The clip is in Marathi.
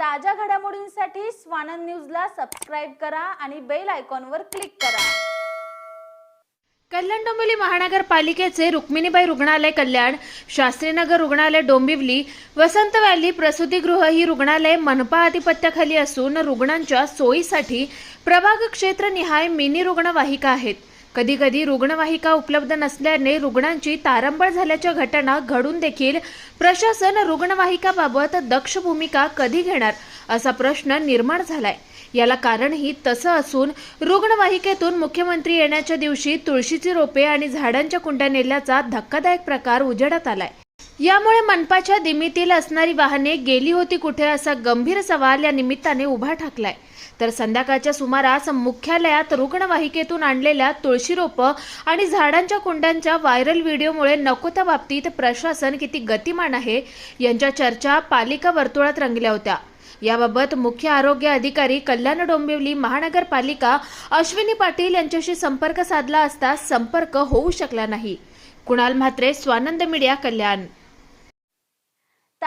ताज्या घडामोडींसाठी स्वानंद न्यूजला सबस्क्राईब करा आणि बेल आयकॉनवर क्लिक करा. कल्याण डोंबिवली महानगरपालिकेचे रुक्मिणीबाई रुग्णालय कल्याण शास्त्रीनगर रुग्णालय डोंबिवली वसंत व्हॅली प्रसूतीगृह ही रुग्णालय मनपा आधिपत्याखाली असून रुग्णांच्या सोयीसाठी प्रभाग क्षेत्रनिहाय मिनी रुग्णवाहिका आहेत. कधी कधी रुग्णवाहिका उपलब्ध नसल्याने रुग्णांची तारंबळ झाल्याच्या घटना घडून देखील प्रशासन रुग्णवाहिकाबाबत दक्ष भूमिका कधी घेणार असा प्रश्न निर्माण झालाय. याला कारणही तसं असून रुग्णवाहिकेतून मुख्यमंत्री येण्याच्या दिवशी तुळशीची रोपे आणि झाडांच्या कुंड्या नेल्याचा धक्कादायक प्रकार उजेडात आलाय. यामुळे मनपाच्या दिमीतील असणारी वाहने गेली होती कुठे असा गंभीर सवाल या निमित्ताने उभा ठाकलाय. तर संध्याकाळच्या सुमारास मुख्यालयात रुग्णवाहिकेतून आणलेल्या तुळशी रोपं आणि झाडांच्या कुंड्यांच्या व्हायरल व्हिडिओमुळे नको त्या बाबतीत प्रशासन किती गतिमान आहे यांच्या चर्चा पालिका वर्तुळात रंगल्या होत्या. याबाबत मुख्य आरोग्य अधिकारी कल्याण डोंबिवली महानगरपालिका अश्विनी पाटील यांच्याशी संपर्क साधला असता संपर्क होऊ शकला नाही. कुणाल म्हात्रे स्वानंद मीडिया कल्याण.